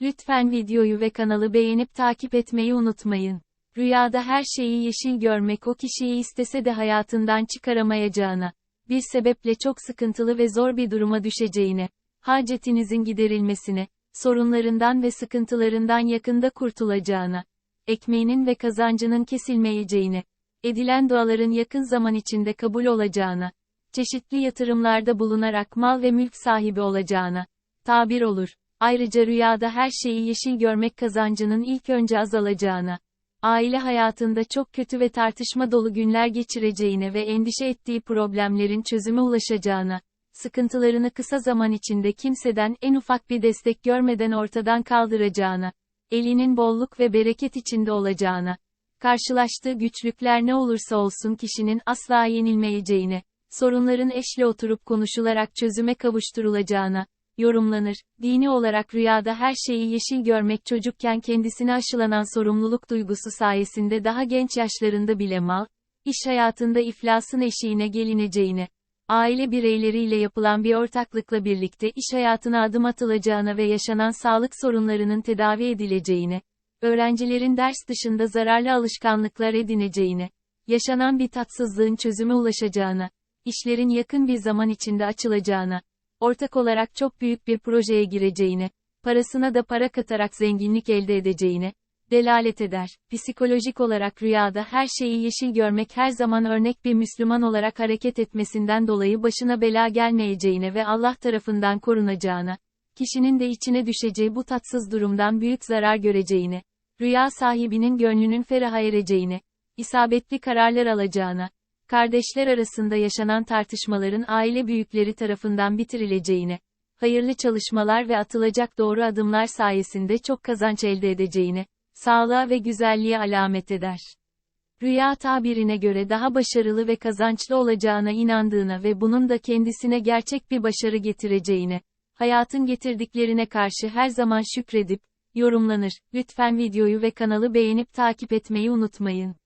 Lütfen videoyu ve kanalı beğenip takip etmeyi unutmayın. Rüyada her şeyi yeşil görmek o kişiyi istese de hayatından çıkaramayacağına, bir sebeple çok sıkıntılı ve zor bir duruma düşeceğine, hacetinizin giderilmesine, sorunlarından ve sıkıntılarından yakında kurtulacağına, ekmeğinin ve kazancının kesilmeyeceğine, edilen duaların yakın zaman içinde kabul olacağına, çeşitli yatırımlarda bulunarak mal ve mülk sahibi olacağına, tabir olur. Ayrıca rüyada her şeyi yeşil görmek kazancının ilk önce azalacağına, aile hayatında çok kötü ve tartışma dolu günler geçireceğine ve endişe ettiği problemlerin çözüme ulaşacağına, sıkıntılarını kısa zaman içinde kimseden en ufak bir destek görmeden ortadan kaldıracağına, elinin bolluk ve bereket içinde olacağına, karşılaştığı güçlükler ne olursa olsun kişinin asla yenilmeyeceğine, sorunların eşle oturup konuşularak çözüme kavuşturulacağına, yorumlanır. Dini olarak rüyada her şeyi yeşil görmek çocukken kendisine aşılanan sorumluluk duygusu sayesinde daha genç yaşlarında bile mal, iş hayatında iflasın eşiğine gelineceğine, aile bireyleriyle yapılan bir ortaklıkla birlikte iş hayatına adım atılacağına ve yaşanan sağlık sorunlarının tedavi edileceğine, öğrencilerin ders dışında zararlı alışkanlıklar edineceğine, yaşanan bir tatsızlığın çözüme ulaşacağına, işlerin yakın bir zaman içinde açılacağına, ortak olarak çok büyük bir projeye gireceğine, parasına da para katarak zenginlik elde edeceğine, delalet eder. Psikolojik olarak rüyada her şeyi yeşil görmek her zaman örnek bir Müslüman olarak hareket etmesinden dolayı başına bela gelmeyeceğine ve Allah tarafından korunacağına, kişinin de içine düşeceği bu tatsız durumdan büyük zarar göreceğine, rüya sahibinin gönlünün feraha ereceğine, isabetli kararlar alacağına, kardeşler arasında yaşanan tartışmaların aile büyükleri tarafından bitirileceğine, hayırlı çalışmalar ve atılacak doğru adımlar sayesinde çok kazanç elde edeceğine, sağlığa ve güzelliğe alamet eder. Rüya tabirine göre daha başarılı ve kazançlı olacağına inandığına ve bunun da kendisine gerçek bir başarı getireceğine, hayatın getirdiklerine karşı her zaman şükredip, yorumlanır. Lütfen videoyu ve kanalı beğenip takip etmeyi unutmayın.